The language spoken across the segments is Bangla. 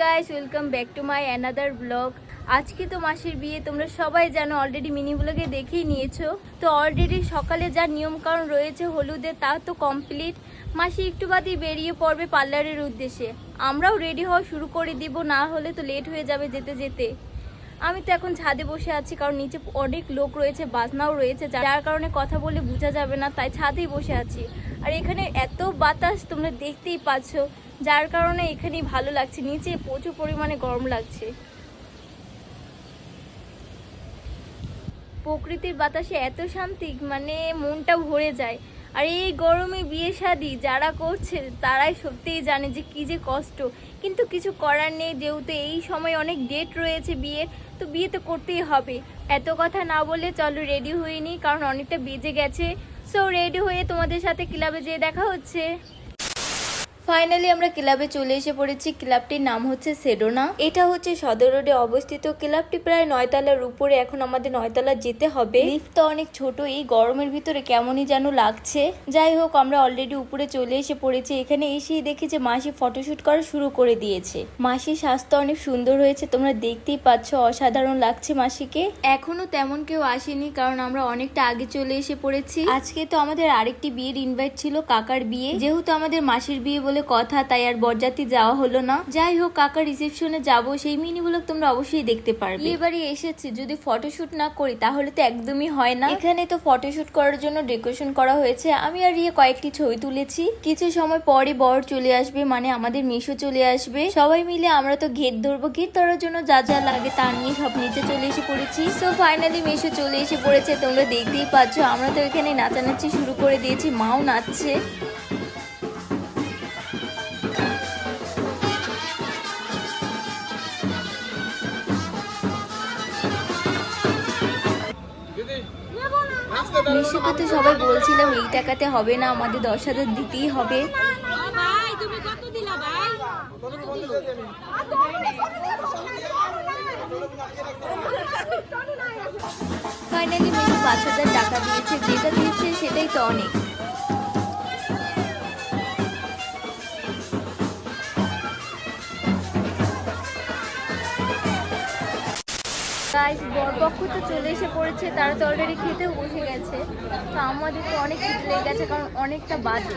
Guys welcome back to my another blog আজকে তো মাসির বিয়ে, তোমরা সবাই জানো অলরেডি মিনি ব্লগে দেখেই নিয়েছো। তো অলরেডি সকালে যা নিয়মকানুন রয়েছে হলুদের তা তো কমপ্লিট মাসি একটু বাদেই বেরিয়ে পড়বে পার্লারের উদ্দেশ্যে। আমরাও রেডি হওয়া শুরু করে দিব, না হলে তো লেট হয়ে যাবে যেতে যেতে। আমি তো এখন ছাদে বসে আছি, কারণ নিচে অনেক লোক রয়েছে, বাজনাও রয়েছে যার কারণে কথা বলে বোঝা যাবে না, তাই ছাদেই বসে আছি। আর এখানে এত বাতাস তোমরা দেখতেই পাচ্ছ। যার কারণে এখানেই ভালো লাগছে। নিচে প্রচুর পরিমাণে গরম লাগছে। প্রকৃতির বাতাসে এত শান্তি মানে মনটা ভরে যায়। আর এই গরমে বিয়ে শাদি যারা করছে, তারাই সত্যিই জানে যে কী যে কষ্ট। কিন্তু কিছু করার নেই, যেহেতু এই সময় অনেক ডেট রয়েছে বিয়ের, তো বিয়ে তো করতেই হবে। এত কথা না বলে চলো রেডি হয়ে নিই, কারণ অনেকটা বেজে গেছে। সো রেডি হয়ে তোমাদের সাথে ক্লাবে যেয়ে দেখা হচ্ছে। ফাইনালি আমরা ক্লাবে চলে এসে পড়েছি। ক্লাবটির নাম হচ্ছে সেডোনা। এটা হচ্ছে সদর রোডে অবস্থিত। ক্লাবটি প্রায় নয়তলার উপরে। এখন আমাদের নয়তলা যেতে হবে। লিফট তো অনেক ছোট এই গরমের ভিতরে কেমনই যেন লাগছে। যাই হোক, আমরা অলরেডি উপরে চলে এসে পড়েছি। এখানে এসেই দেখি যে মাসি ফটোশুট করা শুরু করে দিয়েছে। মাসির স্বাস্থ্য অনেক সুন্দর হয়েছে। তোমরা দেখতেই পাচ্ছ, অসাধারণ লাগছে মাসিকে। এখনও তেমন কেউ আসেনি, কারণ আমরা অনেকটা আগে চলে এসে পড়েছি। আজকে তো আমাদের আরেকটি বিয়ের ইনভাইট ছিল, কাকার বিয়ে। যেহেতু আমাদের মাসির বিয়ে বলে কথা তাই আর বরযাত্রী যাওয়া হলো না। যাই হোক কাকার রিসেপশনে যাব সেই মিনি ব্লগ তোমরা অবশ্যই দেখতে পারবে। এবারে এসেছি যদি ফটোশুট না করি তাহলে তো একদমই হয় না। এখানে তো ফটোশুট করার জন্য ডেকোরেশন করা হয়েছে। আমি আর ইয়ে কয়েকটি ছবি তুলেছি। কিছু সময় পরে বর চলে আসবে মানে আমাদের মিশো চলে আসবে। সবাই মিলে আমরা তো ঘেট ধরবো ঘেট ধরার জন্য যা যা লাগে তা নিয়ে সব নিচে চলে এসে পড়েছি। সো ফাইনালি মিশো চলে এসে পড়েছে তোমরা দেখতেই পাচ্ছ। আমরা তো এখানে নাচানাচি শুরু করে দিয়েছি মাও নাচছে। মিশুকে তো সবাই বলছিলাম, এই টাকাতে হবে না, আমাদের দশ হাজার দিতেই হবে। ফাইনালি মিশু পাঁচ হাজার টাকা দিয়েছে, যেটা দিয়েছে সেটাই তো অনেক। গাইস বরপক্ষ তো চলে এসে পড়েছে, তারা তো অলরেডি খেতেও বসে গেছে। তো আমাদের তো অনেক কিছু লেগে গেছে, কারণ অনেকটা বাজে।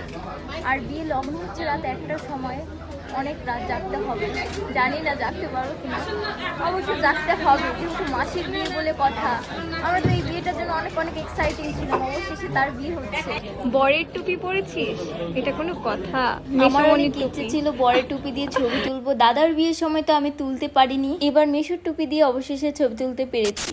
আর বিয়ে লগ্ন হচ্ছে রাত একটার সময়। অনেক রাত জাগতে হবে। জানি না জাগতে পারব কিনা। অবশ্য জাগতে হবে যেহেতু মাসির বিয়ে বলে কথা। আমরা তো এই বিয়েটার জন্য অনেক অনেক এক্সাইটিং ছিলাম। অবশেষে তার বিয়ে হচ্ছে। বরের টুপি পরেছিস? এটা কোনো কথা? আমার অনেক ইচ্ছে ছিল বরের টুপি দিয়ে ছবি তুলবো। দাদার বিয়ের সময় তো আমি তুলতে পারিনি। এবার মেশুর টুপি দিয়ে অবশেষে ছবি তুলতে পেরেছি।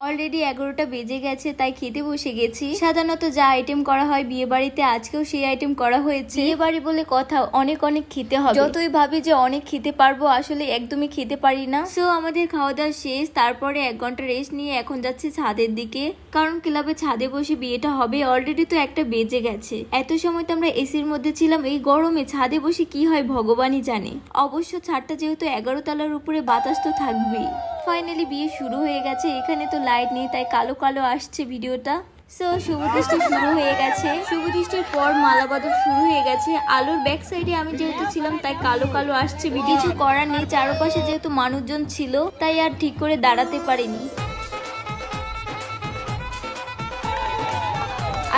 অলরেডি এগারোটা বেজে গেছে, তাই খেতে বসে গেছি। সাধারণত যা আইটেম করা হয় বিয়ে বাড়িতে আজকেও সেই আইটেম করা হয়েছে। বিয়ে বাড়ি বলে কথা, অনেক অনেক খেতে হবে। যতই ভাবি যে অনেক খেতে পারব, আসলে একদমই খেতে পারি না। সো আমাদের খাওয়া দাওয়া শেষ, তারপরে এক ঘণ্টা রেস্ট নিয়ে এখন যাচ্ছি ছাদের দিকে। কারণ ক্লাবে ছাদে বসে বিয়েটা হবে অলরেডি তো একটা বেজে গেছে। এত সময় তো আমরা এসির মধ্যে ছিলাম, এই গরমে ছাদে বসে কি হয় ভগবানই জানে। অবশ্য ছাদটা যেহেতু এগারো তলার উপরে বাতাস তো থাকবেই। ফাইনালি বিয়ে শুরু হয়ে গেছে। এখানে তো লাইট নেই, তাই কালো কালো আসছে ভিডিওটা। সো শুভদৃষ্টি শুরু হয়ে গেছে। শুভদৃষ্টির পর মালাবাদক শুরু হয়ে গেছে। আলোর ব্যাক সাইডে আমি যেহেতু ছিলাম, তাই কালো কালো আসছে কিছু করার নেই, চারপাশে যেহেতু মানুষজন ছিল, তাই আর ঠিক করে দাঁড়াতে পারিনি।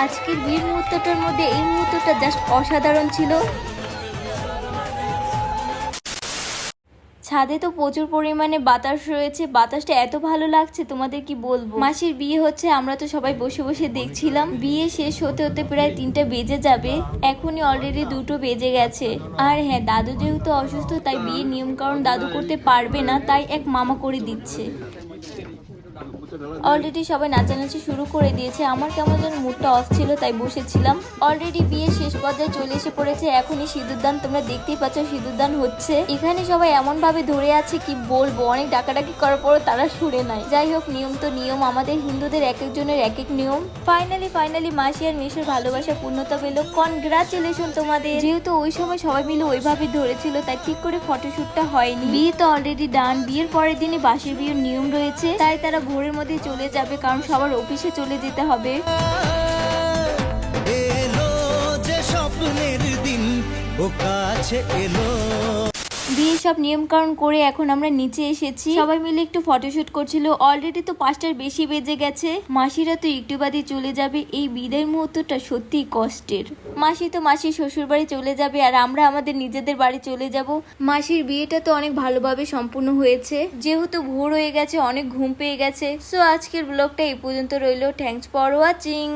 আজকের বিয়ের মুহূর্তটার মধ্যে এই মুহূর্তটা জাস্ট অসাধারণ ছিল। ছাদে তো প্রচুর পরিমাণে বাতাস রয়েছে। বাতাসটা এত ভালো লাগছে, তোমাদের কি বলব? মাসির বিয়ে হচ্ছে, আমরা তো সবাই বসে বসে দেখছিলাম। বিয়ে শেষ হতে হতে প্রায় তিনটা বেজে যাবে। এখনই অলরেডি দুটো বেজে গেছে। আর হ্যাঁ দাদু যেহেতু অসুস্থ, তাই বিয়ের নিয়ম কারণ দাদু করতে পারবে না, তাই এক মামা করে দিচ্ছে। অলরেডি সবাই নাচানাচি শুরু করে দিয়েছে। আমার কেমন যেন মুডটা অফ ছিল, তাই বসেছিলাম। অলরেডি বিয়ে শেষ পর্যায়ে চলে এসে পড়েছে। এখনই সিঁদুরদান, তোমরা দেখতেই পাচ্ছ সিঁদুরদান হচ্ছে। এখানে সবাই এমন ভাবে ধরে আছে কি বলব? অনেক ডাকাডাকি করার পরও তারা শুনে নাই। যাই হোক, নিয়ম তো নিয়ম। আমাদের হিন্দুদের এক একজনের এক এক নিয়ম। ফাইনালি ফাইনালি মাসি আর মিশুর ভালোবাসা পূর্ণতা পেল। কনগ্রাচুলেশন তোমাদের। যেহেতু ওই সময় সবাই মিলে ওইভাবে ধরেছিল, তাই ঠিক করে ফটোশুটটা হয়নি। বিয়ে তো অলরেডি ডান বিয়ের পরের দিনে বাসের বিয়ের নিয়ম রয়েছে। তাই তারা ঘোরের মধ্যে চলে যাবে, কারণ সবার অফিসে চলে যেতে হবে। এলো যে স্বপ্নের দিন, ও কাছে এলো। সব নিয়মকানুন করে এখন আমরা নিচে এসেছি। সবাই মিলে একটু ফটোশুট করছিল। অলরেডি তো পাঁচটার বেশি বেজে গেছে। মাসিরা তো একটু বাদে চলে যাবে। এই বিদায় মুহূর্তটা সত্যিই কষ্টের। মাসি তো মাসির শ্বশুর বাড়ি চলে যাবে আর আমরা আমাদের নিজেদের বাড়ি চলে যাব। মাসির বিয়েটা তো অনেক ভালোভাবে সম্পূর্ণ হয়েছে। যেহেতু ভোর হয়ে গেছে, অনেক ঘুম পেয়ে গেছে। সো আজকের ব্লগটা এই পর্যন্ত রইল। Thanks for watching